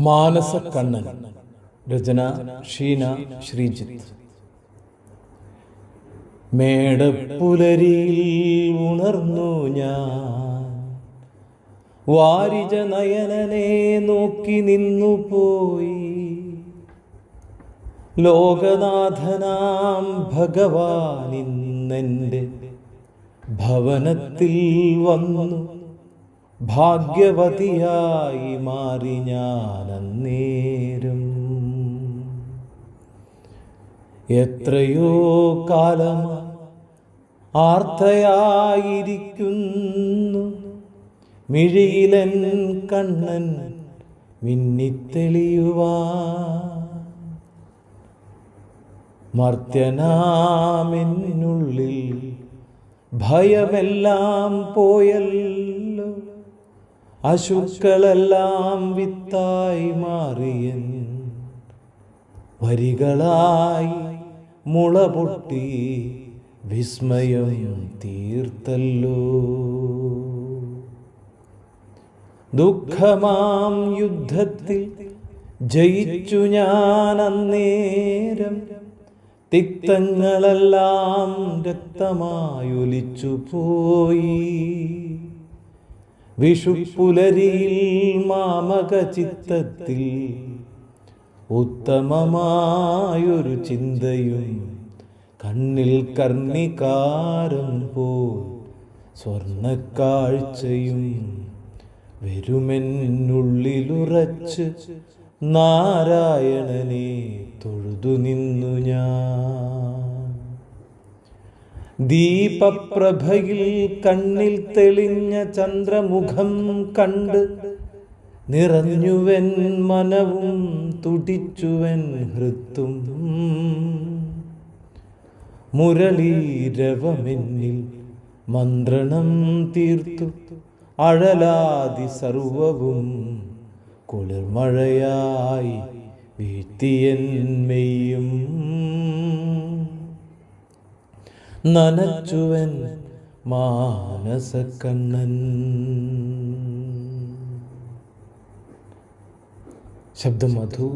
മാനസക്കണ്ണൻ. രചന ഷീന ശ്രീജിത്ത്. മേടപ്പുലരിയിൽ ഉണർന്നു ഞാൻ. വാരിജ നയനനെ നോക്കി നിന്നു പോയി. ലോകനാഥനാം ഭഗവാൻ ഭവനത്തിൽ വന്നു. ഭാഗ്യവതിയായി മാറി ഞാൻ എത്രയോ കാലം ആർത്തയായിരിക്കുന്നു. മിഴിയിലൻ കണ്ണൻ മിന്നിത്തെളിയുവാ. മർത്യനാമെന്നുള്ളിൽ ഭയമെല്ലാം പോയല്ലോ. അശുക്കളെല്ലാം വിത്തായി മാറിയൻ വരികളായി മുള പൊട്ടി വിസ്മയം തീർത്തല്ലോ. ദുഃഖമാം യുദ്ധത്തിൽ ജയിച്ചു ഞാൻ അന്നേരം തിക്തങ്ങളെല്ലാം രക്തമായൊലിച്ചു പോയി. വിഷുപ്പുലരിയിൽ മാമക ചിത്തത്തിൽ ഉത്തമമായൊരു ചിന്തയും കണ്ണിൽ കർണികാരം പോൽ സ്വർണക്കാഴ്ചയും വരുമെന്നുള്ളിലുറച്ച് നാരായണനെ തൊഴുതു നിന്നു ഞാൻ. ദീപപ്രഭയിൽ കണ്ണിൽ തെളിഞ്ഞ ചന്ദ്രമുഖം കണ്ട് നിറഞ്ഞുവൻ മനവും തുടിച്ചുവൻ ഹൃത്തും. മുരളീരവമെന്നിൽ മന്ത്രണം തീർത്തു. അഴലാതി സർവവും കുളിർമഴയായി വീഴ്ത്തിയന്മെയ്യും നനച്ചുവൻ മാനസക്കണ്ണൻ ശബ്ദം മധു